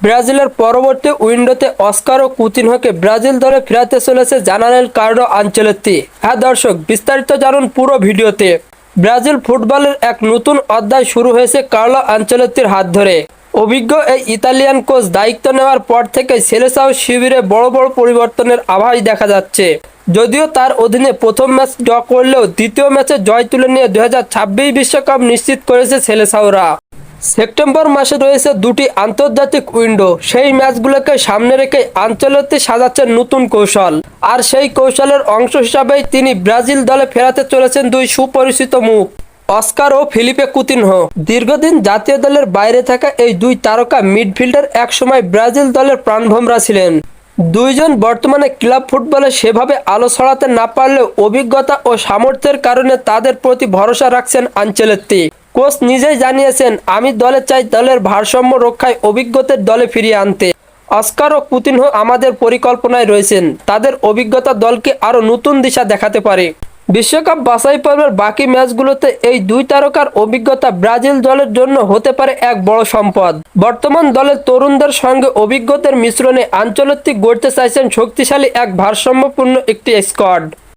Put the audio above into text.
ব্রাজিলের পরবর্তী উইন্ডোতে অস্কার ও কুতিনহোকে ব্রাজিল দলে ফেরাতে চলেছে জানালেন কার্ডো আঞ্চলেত্তি। হ্যাঁ দর্শক, বিস্তারিত জানুন পুরো ভিডিওতে। ব্রাজিল ফুটবলের এক নতুন অধ্যায় শুরু হয়েছে কার্লো আঞ্চলেত্তির হাত ধরে। অভিজ্ঞ এই ইতালিয়ান কোচ দায়িত্ব নেওয়ার পর থেকে সেলেসাও শিবিরে বড় বড় পরিবর্তনের আভাস দেখা যাচ্ছে। যদিও তার অধীনে প্রথম ম্যাচ ড্র করলেও দ্বিতীয় ম্যাচে জয় তুলে নিয়ে দুই বিশ্বকাপ নিশ্চিত করেছে সেলেসাওরা। সেপ্টেম্বর মাসে রয়েছে দুটি আন্তর্জাতিক উইন্ডো। সেই ম্যাচগুলোকে সামনে রেখে আঞ্চলিকতে সাজাচ্ছেন নতুন কৌশল। আর সেই কৌশলের অংশ হিসাবেই তিনি ব্রাজিল দলে ফেরাতে চলেছেন দুই সুপরিচিত মুখ, অস্কার ও ফিলিপে কুতিনহো। দীর্ঘদিন জাতীয় দলের বাইরে থাকা এই দুই তারকা মিডফিল্ডার একসময় ব্রাজিল দলের প্রাণভোমরা ছিলেন। দুইজন বর্তমানে ক্লাব ফুটবলে সেভাবে আলো ছড়াতে না পারলেও অভিজ্ঞতা ও সামর্থ্যের কারণে তাদের প্রতি ভরসা রাখছেন আঞ্চলেত্তি। কোচ নিজেই জানিয়েছেন, আমি দলে চাই দলের ভারসাম্য রক্ষায় অভিজ্ঞতার দলে ফিরিয়ে আনতে। অস্কার ও কুতিনহো আমাদের পরিকল্পনায় রয়েছেন। তাদের অভিজ্ঞতা দলকে আরও নতুন দিশা দেখাতে পারে। বিশ্বকাপ বাছাই পর্বের বাকি ম্যাচগুলোতে এই দুই তারকার অভিজ্ঞতা ব্রাজিল দলের জন্য হতে পারে এক বড় সম্পদ। বর্তমান দলের তরুণদের সঙ্গে অভিজ্ঞতার মিশ্রণে আঞ্চলিক গড়তে চাইছেন শক্তিশালী এক ভারসাম্যপূর্ণ একটি স্কোয়াড।